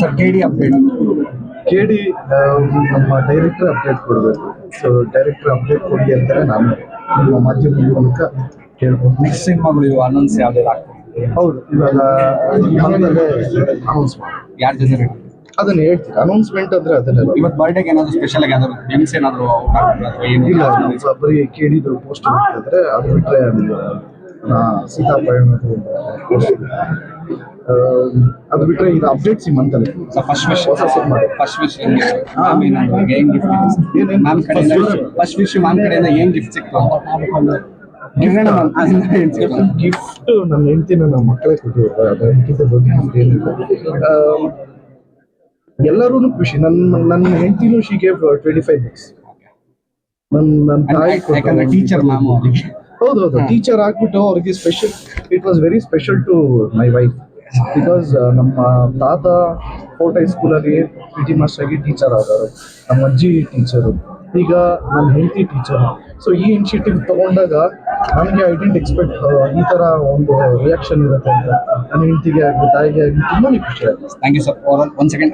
Sir ಕೆಡಿ update KD ನಮ್ಮ director update ಕೊಡಬೇಕು. So director update ಕೊಡಿ ಅಂತಾರೆ ನಾನು ನಿಮ್ಮ ಮಾಧ್ಯಮದ ಮೂಲಕ ಕೇಳ್ಬೋದು. ನೆಕ್ಸ್ಟ್ ಸಿನಿಮಾಗಳು ಇವು ಅನೌನ್ಸ್ ಯಾವ್ದಾದ್ರು ಆಗ್ತದೆ? ಹೌದು ಇವಾಗ ಅನೌನ್ಸ್ ಮಾಡಿ. ಯಾರ ಜೊತೆ ಅದನ್ನ ಹೇಳ್ತೀರಾ ಅನೌನ್ಸ್ಮೆಂಟ್ ಅಂದ್ರೆ ಅದನ್ನ ಇವತ್ತು ಬರ್ಡೇಗೆ ಏನಾದ್ರು ಸ್ಪೆಷಲ್ ಆಗಿ ಯಾವ್ದಾದ್ರು ಗೇಮ್ಸ್ ಏನಾದ್ರು ಇಲ್ಲ ಬರೀ ಕೇಳಿದ್ದು ಪೋಸ್ಟ್ ಬಿಟ್ಟಿದ್ರೆ ಅದು ಬಿಟ್ಟರೆ ಪರಿಣತಿ ಅದು ಬಿಟ್ಟರೆ ಇದು ಅಪ್ಡೇಟ್ಸ್ ಈ ಮಂತಲ್ಲಿ ಫಸ್ಟ್ ವಿಶ್ ಹೊಸ ಫಸ್ಟ್ ವಿಶ್ ಏನ್ ಗಿಫ್ಟ್ ಮ್ಯಾಮ್ ಕಡೆಯಿಂದ ಫಸ್ಟ್ ವಿಶ್ ಮ್ಯಾಮ್ ಕಡೆಯಿಂದ ಏನ್ ಗಿಫ್ಟ್ ಸಿಕ್ತು? ಗಿಫ್ಟ್ ನನ್ನ ಹೆಂಡತಿನ ನಮ್ಮ ಮಕ್ಕಳೇ ಅದಕ್ಕಿಂತ ದೊಡ್ಡ ಗಿಫ್ಟ್ ಏನಿಲ್ಲ ಎಲ್ಲರೂ ಖುಷಿ. ನನ್ನ ನನ್ನ ಹೆಂಡತಿನೂ she gave twenty five books ನನ್ನ ನನ್ನ ತಾಯಿ ಟೀಚರ್ ಮ್ಯಾಮ್ ಅವರಿಗೆ. ಹೌದು ಹೌದು. ಟೀಚರ್ ಆಗ್ಬಿಟ್ಟು ಅವ್ರಿಗೆ special it was very special to my wife because ನಮ್ಮ ತಾತ ಫೋರ್ಟ್ ಹೈಸ್ಕೂಲಲ್ಲಿ ಪಿ ಟಿ ಮಾಸ್ಟರ್ ಆಗಿ ಟೀಚರ್ ಆದರು ನಮ್ಮ ಅಜ್ಜಿ ಟೀಚರು ಈಗ ನನ್ನ ಹೆಂಡತಿ ಟೀಚರ್ ಸೊ ಈ ಇನಿಷಿಯೇಟಿವ್ ತಗೊಂಡಾಗ ನನಗೆ ಐ ಡೆಂಟ್ ಎಕ್ಸ್ಪೆಕ್ಟ್ ಈ ಥರ ಒಂದು ರಿಯಾಕ್ಷನ್ ಇರುತ್ತೆ ಅಂತ. ನನ್ನ ಹೆಂಡತಿಗೆ ಆಗಲಿ ತಾಯಿಗೆ ಆಗಲಿ ತುಂಬಾ ಖುಷಿ ಆಯ್ತು. Thank you sir one second